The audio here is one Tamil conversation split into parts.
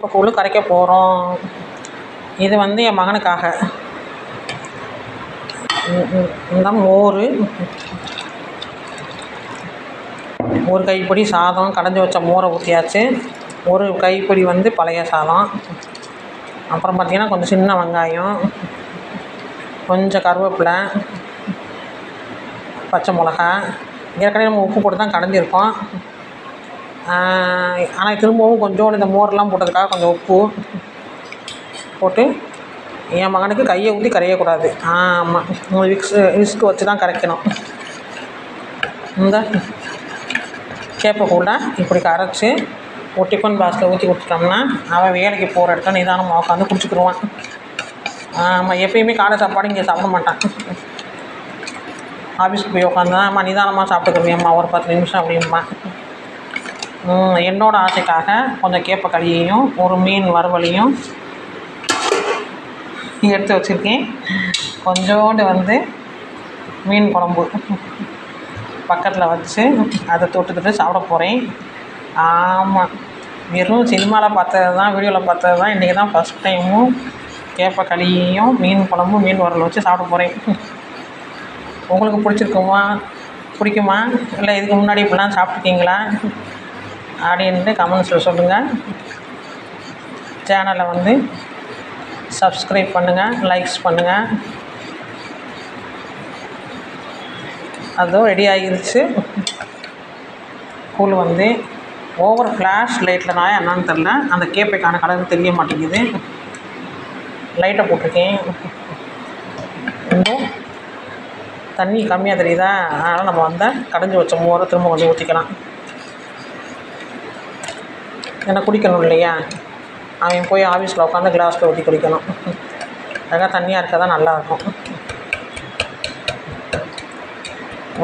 இப்போ கூழ் கரைக்க போகிறோம் இது வந்து என் மகனுக்காக. இந்த மோர். ஒரு கைப்பிடி சாதம் கடைஞ்சி வச்ச மோரை ஊற்றியாச்சு ஒரு கைப்பிடி வந்து பழைய சாதம். அப்புறம் பார்த்திங்கன்னா கொஞ்சம் சின்ன வெங்காயம். கொஞ்சம் கருவேப்பிலை. பச்சை மிளகா ஏற்கனவே நம்ம உப்பு போட்டு தான் கடைஞ்சிருக்கோம். ஆனால் திரும்பவும் கொஞ்சோண்டு இந்த மோர்லாம் போட்டதுக்காக கொஞ்சம் உப்பு போட்டு என் மகனுக்கு கையை ஊற்றி கரையக்கூடாது. ஆமாம் விக்ஸ் விஸ்க்கு வச்சு தான் கரைக்கணும். இந்த கேப்பை கூட இப்படி கரைச்சி ஒரு டிஃபன் பாக்ஸில் ஊற்றி கொடுத்துட்டோம்னா அவன் வேலைக்கு போகிற இடத்துல நிதானமாக உட்காந்து குடிச்சுக்கிடுவான் ஆமாம் எப்பயுமே காலை சாப்பாடு இங்கே சாப்பிட மாட்டான். ஆஃபீஸ்க்கு போய் உட்காந்தா அம்மா நிதானமாக சாப்பிட்டுக்கிறேம்மா ஒரு பத்து நிமிஷம் அப்படிம்பா என்னோடய என்னோட ஆசைக்காக கொஞ்சம் கேப்பக்களியையும் ஒரு மீன் வறுவலையும் எடுத்து வச்சுருக்கேன். கொஞ்சோண்டு வந்து மீன் குழம்பு பக்கத்தில் வச்சு அதை தொட்டுக்கிட்டு சாப்பிட போகிறேன் ஆமாம் வெறும் சினிமாவில் பார்த்தது தான் வீடியோவில் பார்த்தது தான் இன்றைக்கி தான் ஃபஸ்ட் டைமும் கேப்பக்களியையும் மீன் குழம்பும் மீன் வறுவல் வச்சு சாப்பிட போகிறேன் உங்களுக்கு பிடிச்சிருக்குமா? பிடிக்குமா? இல்லை இதுக்கு முன்னாடி இப்படிலாம் சாப்பிட்ருக்கீங்களா அப்படின்ட்டு கமெண்ட்ஸில் சொல்லுங்கள் சேனலை வந்து சப்ஸ்கிரைப் பண்ணுங்கள் லைக்ஸ் பண்ணுங்கள் அதுவும் ரெடி ஆகிருச்சு. கூழ் வந்து. ஓவர் ஃப்ளாஷ் லைட்டில் நான் என்னன்னு தெரில அந்த கேப்பைக்கான கலர் தெரிய மாட்டேங்குது. லைட்டை போட்டிருக்கேன். இன்னும் தண்ணி கம்மியாக தெரியுதா? அதனால் நம்ம வந்து கடைஞ்சி வச்ச மோரை திரும்ப கொஞ்சம் ஊற்றிக்கலாம் ஏன்னா குடிக்கணும் இல்லையா? அவன் போய் ஆஃபீஸில் உட்காந்து கிளாஸில் ஊற்றி குடிக்கணும். அழகாக தண்ணியாக இருக்க தான் நல்லாயிருக்கும்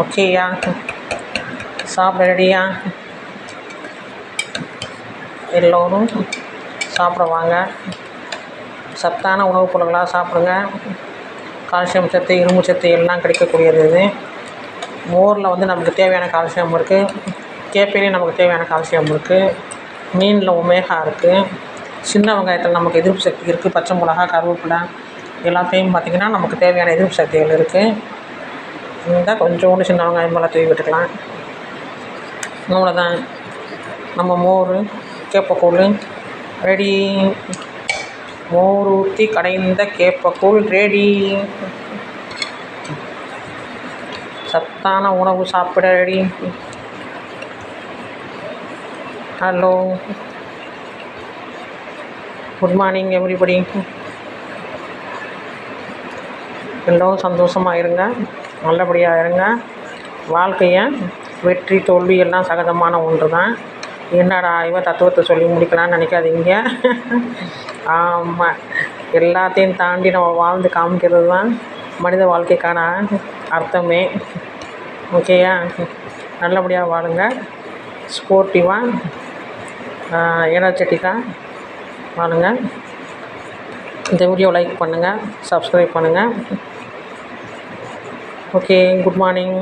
ஓகேயா சாப்பிட ரெடியா எல்லோரும் சாப்பிட வாங்க. சத்தான உணவுப் பொருள்களாக சாப்பிடுங்க. கால்சியம் சத்து இரும்பு சத்து எல்லாம் கிடைக்கக்கூடியது இது. மோரில் வந்து நமக்கு தேவையான கால்சியம் இருக்குது கேப்பையிலையும் நமக்கு தேவையான கால்சியம் இருக்குது மீனில் ஒமேகா இருக்குது சின்ன வெங்காயத்தில் நமக்கு எதிர்ப்பு சக்தி இருக்குது பச்சை மிளகா கருவேப்பிலை எல்லாத்தையும் பார்த்திங்கன்னா நமக்கு தேவையான எதிர்ப்பு சக்திகள் இருக்குது இந்த கொஞ்சோண்டு சின்ன வெங்காயம் மேலே தூவி விட்டுக்கலாம். அவ்வளோதான் நம்ம மோர் கேப்பக்கூழ் ரெடி மோர் ஊற்றி கடைந்த கேப்பக்கூழ் ரெடி சத்தான உணவு சாப்பிட ready hello good morning everybody எல்லோரும் சந்தோஷமாக இருங்க. நல்லபடியாக இருங்க. வாழ்க்கையை வெற்றி தோல்வி எல்லாம் சகஜமான ஒன்று தான் என்னடா இவன் தத்துவத்தை சொல்லி முடிக்கலாம்னு நினைக்காதீங்க. ஆமாம் எல்லாத்தையும் தாண்டி நம்ம வாழ்ந்து காமிக்கிறது தான் மனித வாழ்க்கைக்கான அர்த்தமே. ஓகேயா நல்லபடியாக வாழுங்க. ஸ்போர்ட்டிவாக எனர்ஜெட்டிக்காக பாருங்கள் இந்த வீடியோ லைக் பண்ணுங்கள் சப்ஸ்கிரைப் பண்ணுங்கள் ஓகே குட் மார்னிங்